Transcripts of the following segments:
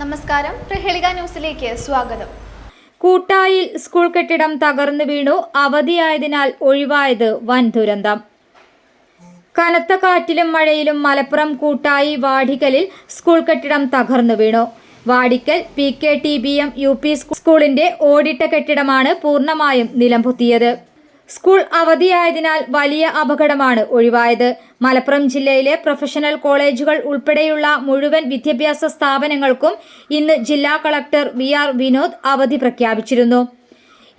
നമസ്കാരം. പ്രഹേളിക ന്യൂസിലേക്ക് സ്വാഗതം. കൂട്ടായിൽ സ്കൂൾ കെട്ടിടം തകർന്നു വീണു. അവധിയായതിനാൽ ഒഴിവായത് വൻ ദുരന്തം. കനത്ത കാറ്റിലും മഴയിലും മലപ്പുറം കൂട്ടായി വാടിക്കലിൽ സ്കൂൾ കെട്ടിടം തകർന്നു വീണു. Vadikkal P K T B M U P സ്കൂളിന്റെ ഓടിട്ട കെട്ടിടമാണ് പൂർണമായും നിലംപൊത്തിയത്. സ്കൂൾ അവധിയായതിനാൽ വലിയ അപകടമാണ് ഒഴിവായത്. മലപ്പുറം ജില്ലയിലെ പ്രൊഫഷണൽ കോളേജുകൾ ഉൾപ്പെടെയുള്ള മുഴുവൻ വിദ്യാഭ്യാസ സ്ഥാപനങ്ങൾക്കും ഇന്ന് ജില്ലാ കളക്ടർ വി ആർ വിനോദ് അവധി പ്രഖ്യാപിച്ചിരുന്നു.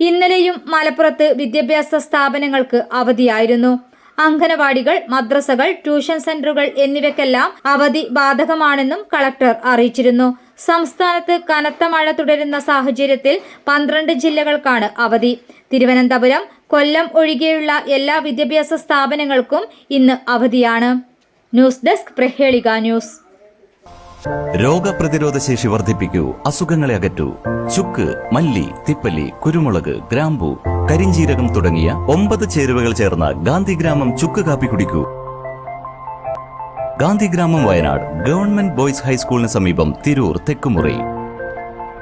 ഇന്നലെയും മലപ്പുറത്ത് വിദ്യാഭ്യാസ സ്ഥാപനങ്ങൾക്ക് അവധിയായിരുന്നു. അംഗനവാടികൾ മദ്രസകൾ ട്യൂഷൻ സെന്ററുകൾ എന്നിവയ്ക്കെല്ലാം അവധി ബാധകമാണെന്നും കളക്ടർ അറിയിച്ചിരുന്നു. സംസ്ഥാനത്ത് കനത്ത മഴ തുടരുന്ന സാഹചര്യത്തിൽ പന്ത്രണ്ട് ജില്ലകൾക്കാണ് അവധി. തിരുവനന്തപുരം കൊല്ലം ഒഴികെയുള്ള എല്ലാ വിദ്യാഭ്യാസ സ്ഥാപനങ്ങൾക്കും ഇന്ന് അവധിയാണ്. News desk Prahelika news. രോഗപ്രതിരോധ ശേഷി വർദ്ധിപ്പിക്കൂ അസുഖങ്ങളെ അകറ്റൂ. ചുക്ക് മല്ലി തിപ്പല്ലി കുരുമുളക് ഗ്രാമ്പു കരിഞ്ചീരകം തുടങ്ങിയ ഒമ്പത് ചേരുവകൾ ചേർന്ന ഗാന്ധിഗ്രാമം ചുക്ക് കാപ്പി കുടിക്കൂ. ഗാന്ധിഗ്രാമം വയനാട് ഗവൺമെന്റ് ബോയ്സ് ഹൈസ്കൂളിന് സമീപം തിരൂർ തെക്കുമുറി.